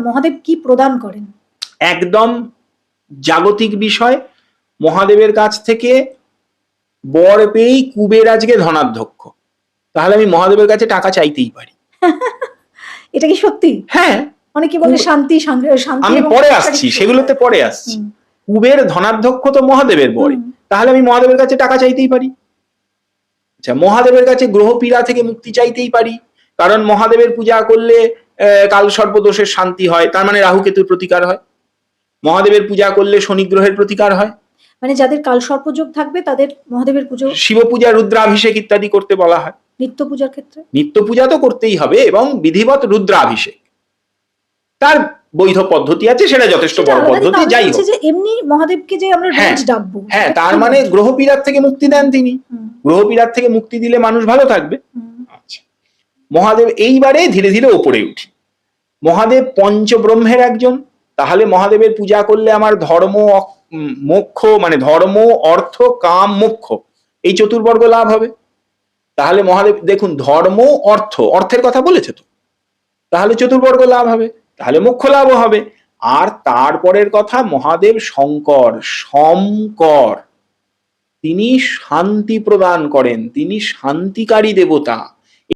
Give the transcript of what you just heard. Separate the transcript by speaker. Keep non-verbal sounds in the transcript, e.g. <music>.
Speaker 1: মহাদেব কি প্রদান করেন?
Speaker 2: একদম জাগতিক বিষয়। মহাদেবের কাছ থেকে বর পেয়েই কুবের আজকে ধনাধ্যক্ষ। তাহলে আমি মহাদেবের কাছে টাকা চাইতেই পারি। <laughs>
Speaker 1: এটা কি সত্যি?
Speaker 2: হ্যাঁ।
Speaker 1: অনেকে বলে শান্তি
Speaker 2: আমি পরে আসছি সেগুলোতে পরে আসছি। কুবের ধনাধ্যক্ষ তো মহাদেবের বরে তাহলে আমি মহাদেবের কাছে টাকা চাইতেই পারি। আচ্ছা মহাদেবের কাছে গ্রহ পীড়া থেকে মুক্তি চাইতেই পারি। কারণ মহাদেবের পূজা করলে কাল সর্পদোষের শান্তি হয়। তার মানে রাহু কেতুর প্রতিকার হয়। মহাদেবের পূজা করলে শনি গ্রহের প্রতিকার হয়।
Speaker 1: মানে যাদের কাল সর্পযোগ থাকবে তাদের মহাদেবের পুজো
Speaker 2: শিব পূজা রুদ্রাভিষেক ইত্যাদি করতে বলা হয়।
Speaker 1: নিত্য পূজার ক্ষেত্রে?
Speaker 2: নিত্য পূজা তো করতেই হবে এবং বিধিবত রুদ্রাভিষেক। তার বৈধ পদ্ধতি আছে সেটা যথেষ্ট বড় পদ্ধতি যাই হোক।
Speaker 1: যে এমনি মহাদেবকে যে আমরা
Speaker 2: হ্যাঁ,
Speaker 1: রোজ ডাকবো
Speaker 2: হ্যাঁ তার মানে? গ্রহ পীড়ার থেকে মুক্তি দেন তিনি। গ্রহ পীড়ার থেকে মুক্তি দিলে মানুষ ভালো থাকবে। আচ্ছা মহাদেব এইবারে ধীরে ধীরে ওপরে উঠি। মহাদেব পঞ্চব্রহ্মের একজন, তাহলে মহাদেবের পূজা করলে আমার ধর্ম মোক্ষ মানে ধর্ম, অর্থ, কাম, মোক্ষ, এই চতুর্বর্গ লাভ হবে। তাহলে মহাদেব, দেখুন, ধর্ম, অর্থ, অর্থের কথা বলেছে তো। তাহলে চতুর্বর্গ লাভ হবে, তাহলে মোক্ষ লাভও হবে। আর তারপরের কথা, মহাদেব শঙ্কর শঙ্কর, তিনি শান্তি প্রদান করেন, তিনি শান্তিকারী দেবতা।